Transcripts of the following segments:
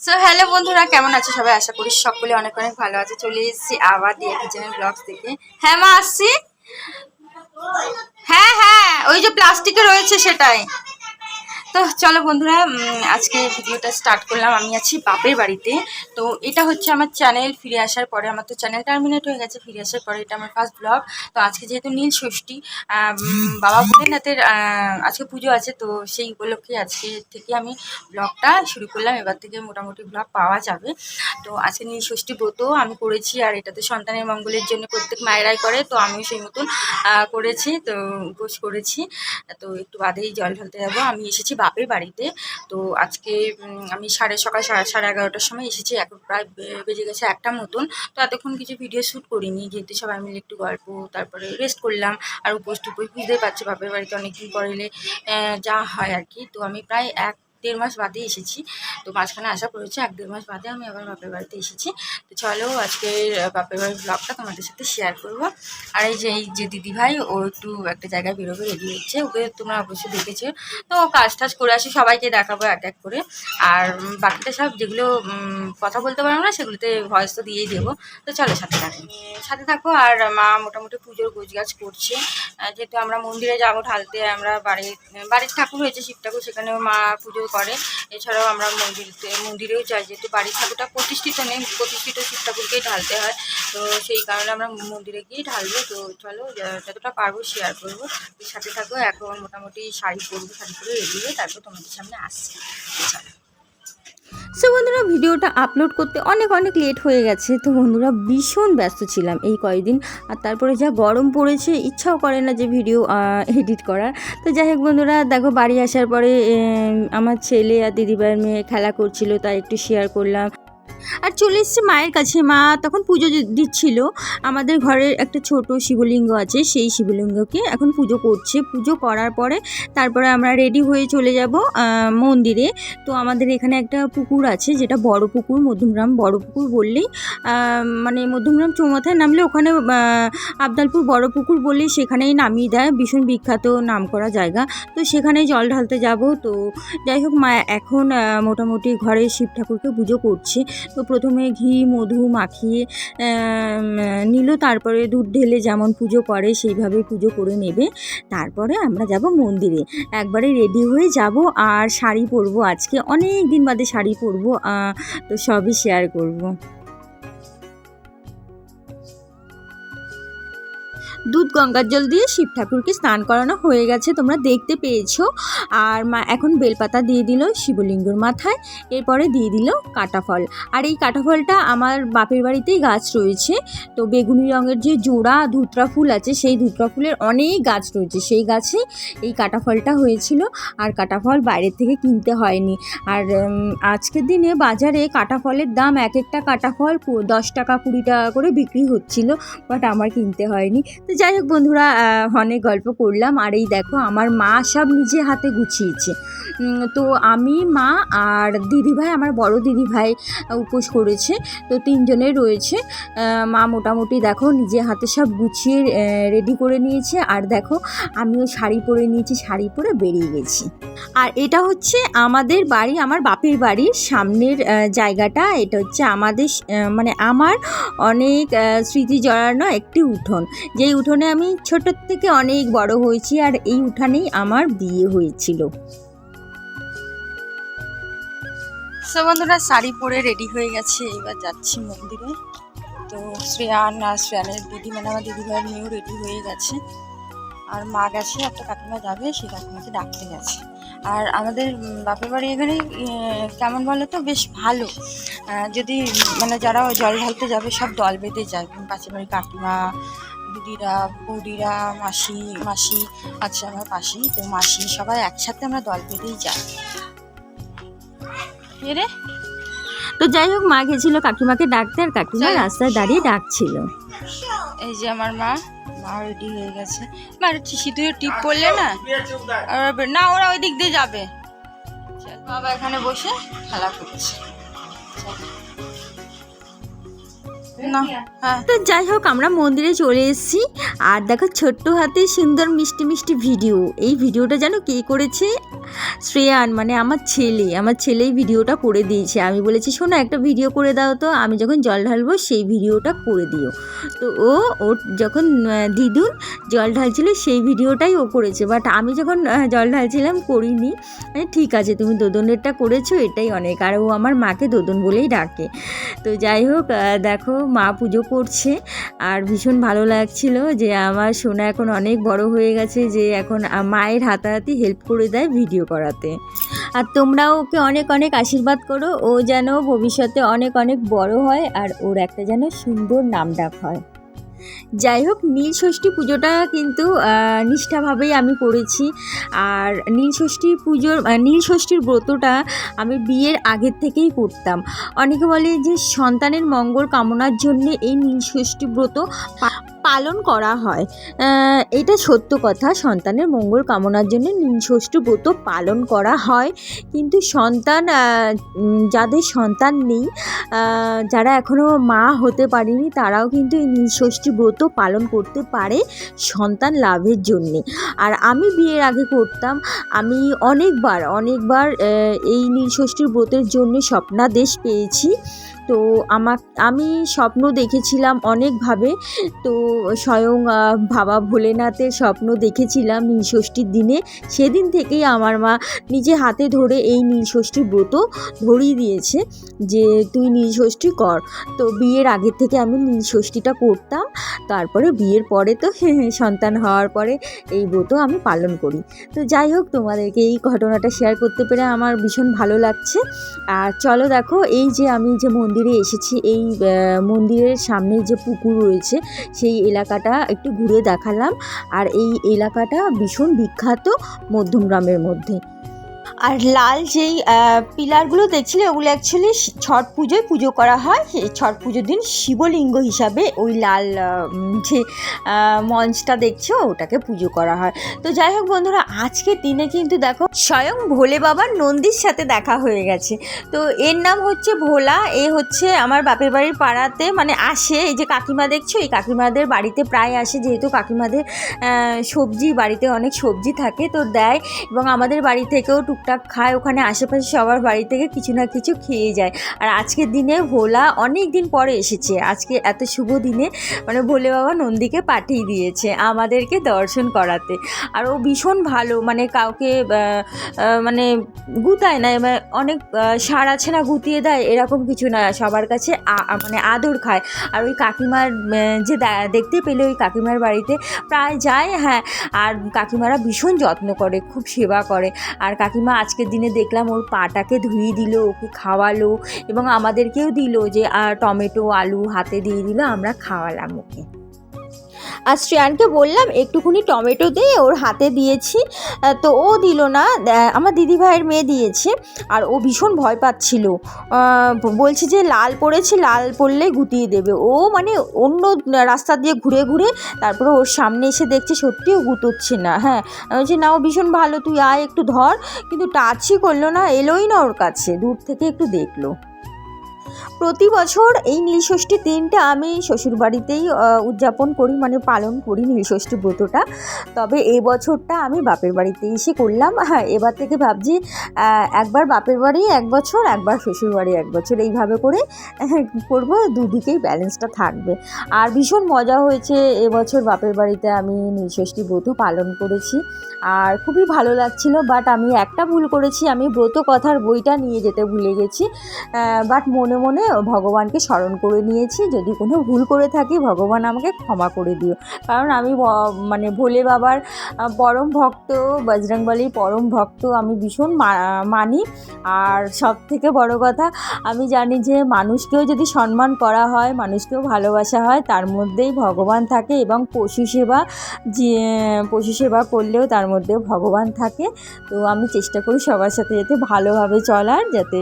So hello বন্ধুরা, কেমন আছো সবাই? আশা করি সকলে অনেক অনেক ভালো আছে। চলে এসেছি আবার দিয়ে কিচেনের ব্লগস থেকে হ্যাঁ মা, আসছি? হ্যাঁ হ্যাঁ ওই যে প্লাস্টিকে রয়েছে সেটাই। তো চলো বন্ধুরা আজকে ভিডিওটা স্টার্ট করলাম। আমি আছি বাপের বাড়িতে। তো এটা হচ্ছে আমার চ্যানেল ফিরে আসার পরে। আমার তো চ্যানেল টার্মিনেট হয়ে গেছে, ফিরে আসার পরে এটা আমার ফার্স্ট ব্লগ তো আজকে যেহেতু নীল ষষ্ঠী বাবা ভোলেনাথের আজকে পুজো আছে, তো সেই উপলক্ষে আজকে থেকে আমি ব্লগটা শুরু করলাম। এবার থেকে মোটামুটি ব্লগ পাওয়া যাবে। তো আজকে নীল ষষ্ঠী ব্রত আমি করেছি, আর এটা তো সন্তানের মঙ্গলের জন্য প্রত্যেক মায়েরাই করে, তো আমিও সেই মতন করেছি। তো উপোস করেছি। তো একটু বাদেই জল ঢালতে যাব। আমি এসেছি বাপের বাড়িতে। তো আজকে আমি সাড়ে সকাল সাড়ে সাড়ে এগারোটার সময় এসেছি এখন প্রায় বেজে গেছে একটা মতন। তো এতক্ষণ কিছু ভিডিও শ্যুট করিনি, যেহেতু সবাই মিলে একটু গল্প, তারপরে রেস্ট করলাম, আর উপোস টুপোস বুঝতেই পারছি, বাপের বাড়িতে অনেকদিন পর যা হয় আর কি। তো আমি প্রায় এক দেড় মাস বাদে এসেছি। তো মাঝখানে আসা পড়েছে এক দেড় মাস বাদে আমি আবার বাপের বাড়িতে এসেছি। তো চলো আজকে বাপের বাড়ির ব্লগটা তোমাদের সাথে শেয়ার করব। আর এই যে এই যে দিদি ভাই ও একটু একটা জায়গায় বেরোবে রেডি হচ্ছে। ওকে তোমরা অবশ্যই দেখেছ। তো ও কাজ টাজ করে আসি, সবাইকে দেখাবো এক এক করে। আর বাকিটা সব যেগুলো কথা বলতে পারব না, সেগুলোতে ভয়েস তো দিয়েই দেবো। তো চলো সাথে থাকো। সাথে থাকো আর মা মোটামুটি পুজোর গোছগাছ করছে। যেহেতু আমরা মন্দিরে যাব ঢালতে, আমরা বাড়ির বাড়ির ঠাকুর হয়েছে শিব ঠাকুর, সেখানেও মা পুজো করে। এছাড়াও আমরা মন্দিরতে, মন্দিরেও যাই, যেহেতু বাড়ির ঠাকুরটা প্রতিষ্ঠিত নেই, প্রতিষ্ঠিত শিব ঠাকুরকেই ঢালতে হয়। তো সেই কারণে আমরা মন্দিরে গিয়ে ঢালবো। তো চলো যতটা পারব শেয়ার করব। সাথে থাকো, এখন মোটামুটি শাড়ি পরবো, শাড়ি পরে রেডি হয়ে তারপর তোমাদের সামনে আসছি। চলো। সো বন্ধুরা, ভিডিওটা আপলোড করতে অনেক অনেক লেট হয়ে গেছে। তো বন্ধুরা, ভীষণ ব্যস্ত ছিলাম এই কয়েকদিন। আর তারপরে যা গরম পড়েছে, ইচ্ছাও করে না যে ভিডিও এডিট করার। তো যাই হোক বন্ধুরা, দেখো বাড়ি আসার পরে আমার ছেলে আর দিদিবার মেয়ে খেলা করছিল, তাই একটু শেয়ার করলাম। আর চলে এসছে মায়ের কাছে। মা তখন পুজো দিচ্ছিল। আমাদের ঘরের একটা ছোট শিবলিঙ্গ আছে, সেই শিবলিঙ্গকে এখন পুজো করছে। পুজো করার পরে তারপরে আমরা রেডি হয়ে চলে যাব মন্দিরে। তো আমাদের এখানে একটা পুকুর আছে, যেটা বড় পুকুর, মধ্যমগ্রাম বড় পুকুর বললেই মানে মধ্যমগ্রাম চৌমাথায় নামলে ওখানে আবদালপুর বড় পুকুর বললেই সেখানেই নামিয়ে দেয়। ভীষণ বিখ্যাত নাম করা জায়গা। তো সেখানেই জল ঢালতে যাব। তো যাই হোক, মা এখন মোটামুটি ঘরে শিব ঠাকুরকে পুজো করছে। প্রথমে ঘি, মধু মাখিয়ে নিল, তারপরে দুধ ঢেলে যেমন পুজো করে সেইভাবে পুজো করে নেবে। তারপরে আমরা যাব মন্দিরে। একবারে রেডি হয়ে যাব আর শাড়ি পরবো আজকে। অনেক দিন বাদে শাড়ি পরবো তো সবই শেয়ার করব। দুধ গঙ্গার জল দিয়ে শিব ঠাকুরকে স্নান করানো হয়ে গেছে, তোমরা দেখতে পেয়েছ। আর মা এখন বেলপাতা দিয়ে দিল শিবলিঙ্গর মাথায়, এরপরে দিয়ে দিল কাঁটাফল। আর এই কাঁটাফলটা আমার বাপের বাড়িতেই গাছ রয়েছে। তো বেগুনি রঙের যে জোড়া ধুতরা ফুল আছে, সেই ধুতরা ফুলের অনেক গাছ রয়েছে। সেই গাছে এই কাঁটাফলটা হয়েছিল। আর কাঁটাফল বাইরের থেকে কিনতে হয়নি। আর আজকের দিনে বাজারে কাঁটাফলের দাম এক একটা কাঁটাফল দশ টাকা কুড়ি টাকা করে বিক্রি হচ্ছিল, বাট আমার কিনতে হয়নি। তো যাই হোক বন্ধুরা অনেক গল্প করলাম। আর এই দেখো, আমার মা সব নিজে হাতে গুছিয়েছে। তো আমি, মা আর দিদিভাই, আমার বড় দিদিভাই উপোস করেছে। তো তিনজনে রয়েছে। মা মোটামুটি দেখো, নিজে হাতে সব গুছিয়ে রেডি করে নিয়েছে। আর দেখো, আমিও শাড়ি পরে নিয়েছি, শাড়ি পরে বেরিয়ে গেছি। আর এটা হচ্ছে আমাদের বাড়ি, আমার বাপের বাড়ির সামনের জায়গাটা, এটা হচ্ছে আমাদের মানে আমার অনেক স্মৃতি জড়ানো একটি উঠোন। যেই উঠোনে আমি ছোটোর থেকে অনেক বড় হয়েছি আর এই উঠানেই আমার বিয়ে হয়েছিল। বন্ধুরা, শাড়ি পরে রেডি হয়ে গেছে, এবার যাচ্ছি মন্দিরে। তো শ্রেয়ান আর শ্রেয়ানের দিদি মানে আমার দিদি ভাইয়ের মেয়েও রেডি হয়ে গেছে। আর মা গেছে, একটা কাকিমা যাবে সেই কাকিমাকে ডাকতে গেছে। আর আমাদের বাপের বাড়ি এখানে কেমন বলো তো, বেশ ভালো। যদি মানে যারা জল ঢালতে যাবে, সব দল বেঁধে যায়। পাশের বাড়ির কাকিমা দিদিরা বৌদিরা মাসি মাসি আছে আমার পাশেই তো মাসি সবাই একসাথে আমরা দল পেতেই যাই। রে? তো যাই হোক মা গেছিল কাকিমাকে ডাকতে আর কাকিমা রাস্তায় দাঁড়িয়ে ডাকছিল। এই যে আমার মা মা রেডি হয়ে গেছে। মা সিঁদুরের টিপ পড়লে না? না ওরা ওই দিক দিয়ে যাবে। বাবা এখানে বসে খেলা করছে। না হ্যাঁ। তো যাই হোক আমরা মন্দিরে চলে এসেছি। আর দেখো ছোট্ট হাতে সুন্দর মিষ্টি মিষ্টি ভিডিও। এই ভিডিওটা যেন কে করেছে? শ্রেয়ান মানে আমার ছেলে। আমার ছেলেই ভিডিওটা করে দিয়েছে। আমি বলেছি শোনো একটা ভিডিও করে দাও তো। আমি যখন জল ঢালবো সেই ভিডিওটা করে দিও। তো ও ওর যখন দিদুন জল ঢালছিল সেই ভিডিওটাই ও করেছে। বাট আমি যখন জল ঢালছিলাম করিনি। মানে ঠিক আছে তুমি দোদনেরটা করেছ এটাই অনেক। আর ও আমার মাকে দোদন বলেই ডাকে। তো যাই হোক দেখো মা পুজো করছে। আর ভীষণ ভালো লাগছিল যে আমার সোনা এখন অনেক বড় হয়ে গেছে যে এখন মায়ের হাতাহাতি হেল্প করে দেয় ভিডিও করাতে। আর তোমরাও ওকে অনেক অনেক আশীর্বাদ করো, ও যেন ভবিষ্যতে অনেক অনেক বড় হয় আর ওর একটা যেন সুন্দর নাম ডাক হয়। যাই হোক, নীল ষষ্ঠী পুজোটা কিন্তু নিষ্ঠাভাবেই আমি করেছি। আর নীল ষষ্ঠী পুজোর নীল ষষ্ঠীর ব্রতটা আমি বিয়ের আগের থেকেই করতাম। অনেকে বলে যে সন্তানের মঙ্গল কামনার জন্য এই নীল ষষ্ঠী ব্রত পালন করা হয়। এটা সত্য কথা, সন্তানের মঙ্গল কামনার জন্য ষষ্ঠী ব্রত পালন করা হয়। কিন্তু সন্তান যাদের সন্তান নেই যারা এখনও মা হতে পারেনি, তারাও কিন্তু এই ষষ্ঠী ব্রত পালন করতে পারে সন্তান লাভের জন্যে। আর আমি বিয়ের আগে করতাম, আমি অনেকবার অনেকবার এই নীল ষষ্ঠীর ব্রতের জন্য স্বপ্নাদেশ পেয়েছি। তো আমার, আমি স্বপ্ন দেখেছিলাম অনেকভাবে। তো স্বয়ং বাবা ভোলেনাথের স্বপ্ন দেখেছিলাম নীল ষষ্ঠীর দিনে। সেদিন থেকেই আমার মা নিজে হাতে ধরে এই নীল ষষ্ঠীর ব্রত ধরিয়ে দিয়েছে যে, তুই নীল ষষ্ঠী কর। তো বিয়ের আগের থেকে আমি নীল ষষ্ঠীটা করতাম। তারপরে বিয়ের পরে তো সন্তান হওয়ার পরে এই ব্রত আমি পালন করি। তো যাই হোক, তোমাদেরকে এই ঘটনাটা শেয়ার করতে পেরে আমার ভীষণ ভালো লাগছে। আর চলো দেখো, এই যে আমি যে মন্দিরে এসেছি, এই মন্দিরের সামনে যে পুকুর রয়েছে, সেই এলাকাটা একটু ঘুরে দেখালাম। আর এই এলাকাটা ভীষণ বিখ্যাত মধ্যমগ্রামের মধ্যে। আর লাল যেই পিলারগুলো দেখছিলে, ওগুলো অ্যাকচুয়ালি ছট পুজোয় পুজো করা হয়। ছট পুজোর দিন শিবলিঙ্গ হিসাবে ওই লাল যে মঞ্চটা দেখছ, ওটাকে পুজো করা হয়। তো যাই হোক বন্ধুরা, আজকের দিনে কিন্তু দেখো, স্বয়ং ভোলে বাবার নন্দীর সাথে দেখা হয়ে গেছে। তো এর নাম হচ্ছে ভোলা, এ হচ্ছে আমার বাপের বাড়ির পাড়াতে মানে আসে। এই যে কাকিমা দেখছ, এই কাকিমাদের বাড়িতে প্রায় আসে, যেহেতু কাকিমাদের সবজি, বাড়িতে অনেক সবজি থাকে, তো দেয়। এবং আমাদের বাড়ি থেকেও টুকটাক খায়, ওখানে আশেপাশে সবার বাড়ি থেকে কিছু না কিছু খেয়ে যায়। আর আজকের দিনে ভোলা অনেক দিন পরে এসেছে। আজকে এত শুভ দিনে মানে ভোলে বাবা নন্দীকে পাঠিয়ে দিয়েছে আমাদেরকে দর্শন করাতে। আর ও ভীষণ ভালো মানে কাউকে মানে গুতায় না অনেক সার আছে না গুতিয়ে দেয়, এরকম কিছু না, সবার কাছে মানে আদর খায়। আর ওই কাকিমার যে দেখতে পেলে ওই কাকিমার বাড়িতে প্রায় যায় হ্যাঁ আর কাকিমারা ভীষণ যত্ন করে, খুব সেবা করে। আর কাকিমা আজকের দিনে দেখলাম ওর পাটাকে ধুয়ে দিল, ওকে খাওয়ালো এবং আমাদেরকেও দিল যে টমেটো, আলু হাতে দিয়ে দিল, আমরা খাওয়ালাম ওকে। আর শ্রেয়ানকে বললাম, একটুখানি টমেটো দিয়ে ওর হাতে দিয়েছি। তো ও দিল না আমার দিদিভাইয়ের মেয়ে দিয়েছে, আর ও ভীষণ ভয় পাচ্ছিল। বলছে যে লাল পড়েছে, লাল পড়লে গুটিয়ে দেবে। ও মানে অন্য রাস্তা দিয়ে ঘুরে ঘুরে তারপরে ওর সামনে এসে দেখছে সত্যিও গুতোচ্ছে না। হ্যাঁ বলছি না ও ভীষণ ভালো, তুই আয় একটু ধর। কিন্তু টাচই করল না, এলোই না ওর কাছে, দূর থেকে একটু দেখল। প্রতি বছর এই নীলষষ্ঠীর দিনটা আমি শ্বশুরবাড়িতেই উদযাপন করি মানে পালন করি নীলষষ্ঠী ব্রতটা। তবে এই বছরটা আমি বাপের বাড়িতে এসে করলাম। হ্যাঁ এবার থেকে ভাবছি একবার বাপের বাড়ি এক বছর, একবার শ্বশুর বাড়ি এক বছর। এইভাবে করে করব, দুদিকেই ব্যালেন্সটা থাকবে। আর ভীষণ মজা হয়েছে এবছর বাপের বাড়িতে আমি নীলষষ্ঠী ব্রত পালন করেছি। আর খুবই ভালো লাগছিল বাট আমি একটা ভুল করেছি, আমি ব্রত কথার বইটা নিয়ে যেতে ভুলে গেছি। বাট মনে মনে ভগবানকে স্মরণ করে নিয়েছি। যদি কোনো ভুল করে থাকি, ভগবান আমাকে ক্ষমা করে দিও। কারণ আমি মানে ভোলে বাবার পরম ভক্ত, বজরংবলীর পরম ভক্ত আমি ভীষণ মানি। আর সব থেকে বড় কথা, আমি জানি যে মানুষকেও যদি সম্মান করা হয়, মানুষকেও ভালোবাসা হয়, তার মধ্যেই ভগবান থাকে এবং পশু সেবা যে, পশু সেবা করলেও তার মধ্যে ভগবান থাকে। তো আমি চেষ্টা করি সবার সাথে যাতে ভালোভাবে চলার, যাতে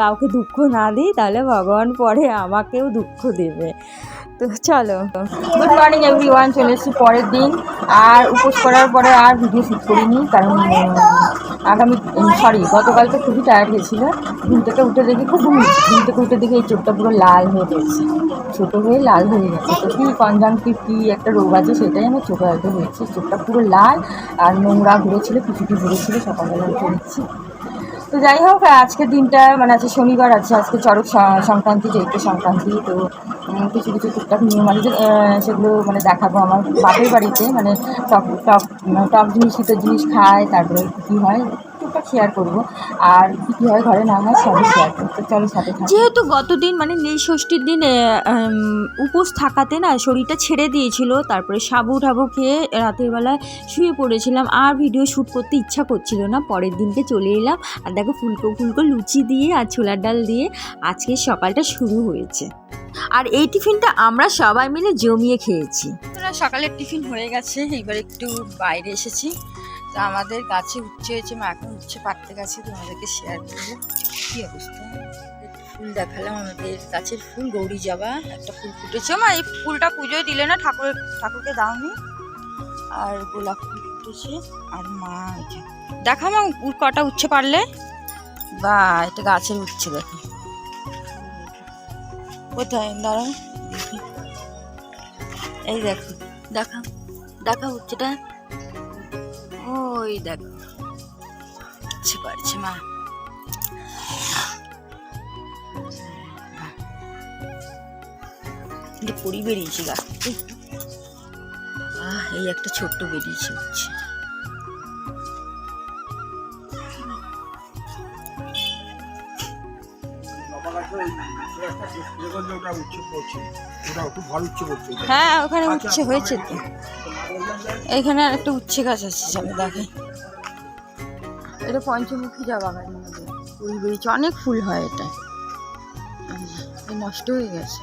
কাউকে দুঃখ না দিই তাহলে ভগবান পরে আমাকেও দুঃখ দেবে। তো চলো। গুড মর্নিং এভরি ওয়ান চলে এসেছি পরের দিন। আর উপোস করার পরে আর ভিডিও শ্যুট করিনি, কারণ আগামী সরি গতকালকে খুবই টায়ার্ড হয়েছিল। ঘুম থেকে উঠে দেখি খুব ঘুম ঘুম থেকে উঠে দেখি এই চোখটা পুরো লাল হয়ে গেছে। ছোটো হয়ে লাল হয়ে গেছে। তো কী কনজাংটিভ কী একটা রোগ আছে সেটাই আমার চোখে হয়তো হয়েছে। চোখটা পুরো লাল, আর নোংরা ঘুরেছিল কিছুটি ঘুরেছিল, সকালবেলা উঠে দিচ্ছি তো যাই হোক আজকের দিনটা মানে আজকে শনিবার আছে, আজকে চড়ক সংক্রান্তি, চৈত্র সংক্রান্তি, তো কিছু কিছু টুকটাক নিয়ম আছে সেগুলো মানে দেখাবো আমার বাপের বাড়িতে মানে টক টক মানে টক জিনিস, শীতের জিনিস খায়, তারপরে কী কী হয় টুকটাক শেয়ার করব। আর কী কী হয় ঘরে না হয় সবই শেয়ার করব। চলো সাথে যেহেতু গতদিন মানে নীল ষষ্ঠীর দিন উপোস থাকাতে না শরীরটা ছেড়ে দিয়েছিল তারপরে সাবু ঠাবু খেয়ে রাতের বেলায় শুয়ে পড়েছিলাম আর ভিডিও শ্যুট করতে ইচ্ছা করছিল না পরের দিনকে চলে এলাম। আর দেখো ফুলকো ফুলকো লুচি দিয়ে আর ছোলার ডাল দিয়ে আজকে সকালটা শুরু হয়েছে। আর এই টিফিনটা আমরা সবাই মিলে জমিয়ে খেয়েছি। তোরা সকালের টিফিন হয়ে গেছে এইবার একটু বাইরে এসেছি। তো আমাদের গাছে উচ্ছে হয়েছে, মা এখন উচ্ছে পাকতে গেছে, তোমাদেরকে শেয়ার করব। কী অবস্থা? ফুল দেখালাম আমাদের গাছের ফুল, গৌরী জবা একটা ফুল ফুটেছে। মা, এই ফুলটা পুজোয় দিলে না ঠাকুর, ঠাকুরকে দাওনি, আর গোলাপ ফুল ফুটেছে, আর মা দেখা মা কটা উচ্ছে পারলে বা, এটা গাছের উচ্ছে দেখো। কোথায়? দাঁড়াও এই দেখো, দেখা দেখা উচ্ছেটা। ওই দেখো। ইচ্ছে করছে মা। পরি বেরিয়েছে আহ এই একটা ছোট্ট বেরিয়েছে উচ্ছে হ্যাঁ ওখানে উচ্ছে হয়েছে তো এখানে আর একটা উচ্ছে গাছ আছে চলো দেখে। এটা পঞ্চমুখী জবা গাছ ফুল বেরিয়েছে। অনেক ফুল হয় এটা। নষ্ট হয়ে গেছে।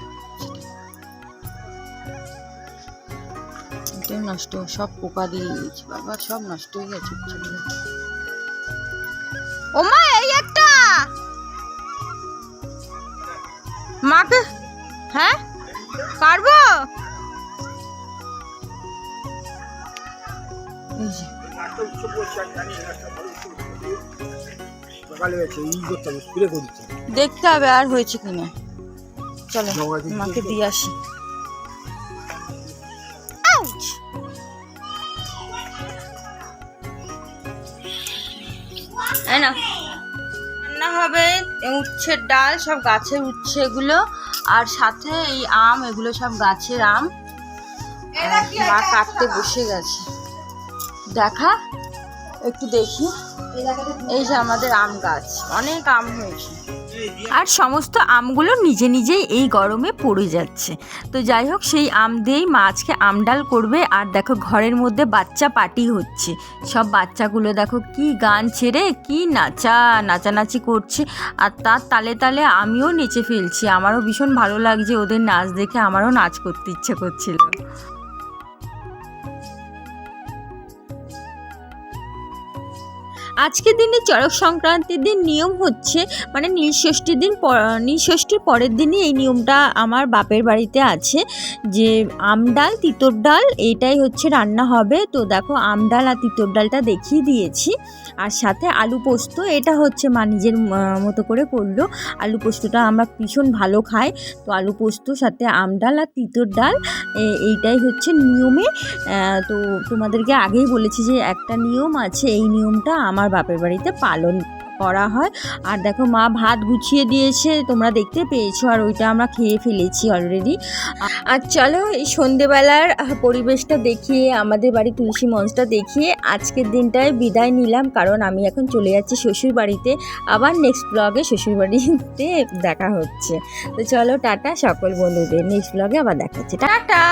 এটাই নষ্ট সব পোকা দিয়ে দিয়েছে। বাবা সব নষ্ট হয়ে গেছে। উচ্ছেগুলো ও মা এই একটা স্প্রে হ্যাঁ? দিচ্ছে দেখতে হবে আর হয়েছে কিনা চলো মাকে দিয়ে আসি। Ouch! রান্না হবে উচ্ছের ডাল সব গাছের উচ্ছে এগুলো আর সাথে এই আম এগুলো সব গাছের আম। মা কাটতে বসে গেছে। দেখা একটু দেখি। এই যে আমাদের আম গাছ অনেক আম হয়েছে। আর সমস্ত আমগুলো নিজে নিজেই এই গরমে পড়ে যাচ্ছে। তো যাই হোক, সেই আম দিয়েই মা আজকে আমডাল করবে। আর দেখো, ঘরের মধ্যে বাচ্চা পার্টি হচ্ছে। সব বাচ্চাগুলো দেখো, কি গান ছেড়ে, কি নাচা, নাচানাচি করছে। আর তার তালে তালে আমিও নেচে ফেলছি। আমারও ভীষণ ভালো লাগছে ওদের নাচ দেখে। আমারও নাচ করতে ইচ্ছে করছিল। আজকের দিনে চড়ক সংক্রান্তির দিন নিয়ম হচ্ছে মানে নীলষষ্ঠীর দিন নীলষষ্ঠীর পরের দিনই এই নিয়মটা আমার বাপের বাড়িতে আছে, যে আম ডাল, তিতর ডাল, এইটাই হচ্ছে রান্না হবে। তো দেখো, আম ডাল আর তিতর ডালটা দেখিয়ে দিয়েছি। আর সাথে আলু পোস্ত, এটা হচ্ছে মা নিজের মতো করে করল। আলু পোস্তটা আমরা ভীষণ ভালো খাই তো আলু পোস্ত, সাথে আম ডাল আর তিতর ডাল এইটাই হচ্ছে নিয়মে। তো তোমাদেরকে আগেই বলেছি যে একটা নিয়ম আছে, এই নিয়মটা আমার বাপের বাড়িতে পালন করা হয়। আর দেখো মা ভাত গুছিয়ে দিয়েছে, তোমরা দেখতে পেয়েছ। আর ওইটা আমরা খেয়ে ফেলেছি অলরেডি আর চলো এই সন্ধেবেলার পরিবেশটা দেখিয়ে, আমাদের বাড়ি তুলসী মঞ্চটা দেখিয়ে আজকের দিনটায় বিদায় নিলাম। কারণ আমি এখন চলে যাচ্ছি শ্বশুর বাড়িতে। আবার নেক্সট ব্লগে শ্বশুর বাড়িতে দেখা হচ্ছে। তো চলো টাটা সকল বন্ধুদের। নেক্সট ব্লগে আবার দেখা হচ্ছে। টাটা!